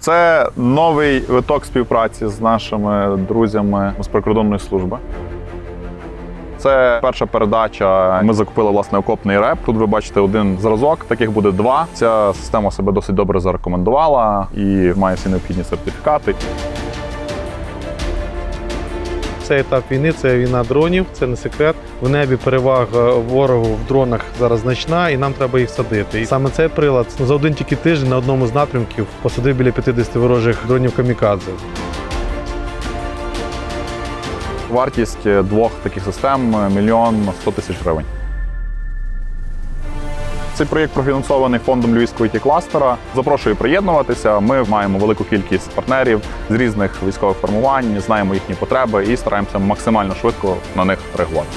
Це новий виток співпраці з нашими друзями з прикордонної служби. Це перша передача. Ми закупили власне окопний реп. Тут ви бачите один зразок, таких буде два. Ця система себе досить добре зарекомендувала і має всі необхідні сертифікати. Цей етап війни це війна дронів, це не секрет. В небі перевага ворогу в дронах зараз значна, і нам треба їх садити. І саме цей прилад за один тільки тиждень на одному з напрямків посадив біля 50 ворожих дронів камікадзе. Вартість двох таких систем мільйон сто тисяч гривень. Цей проєкт профінансований фондом Львівського it кластера. Запрошую приєднуватися. Ми маємо велику кількість партнерів з різних військових формувань, знаємо їхні потреби і стараємося максимально швидко на них реагувати.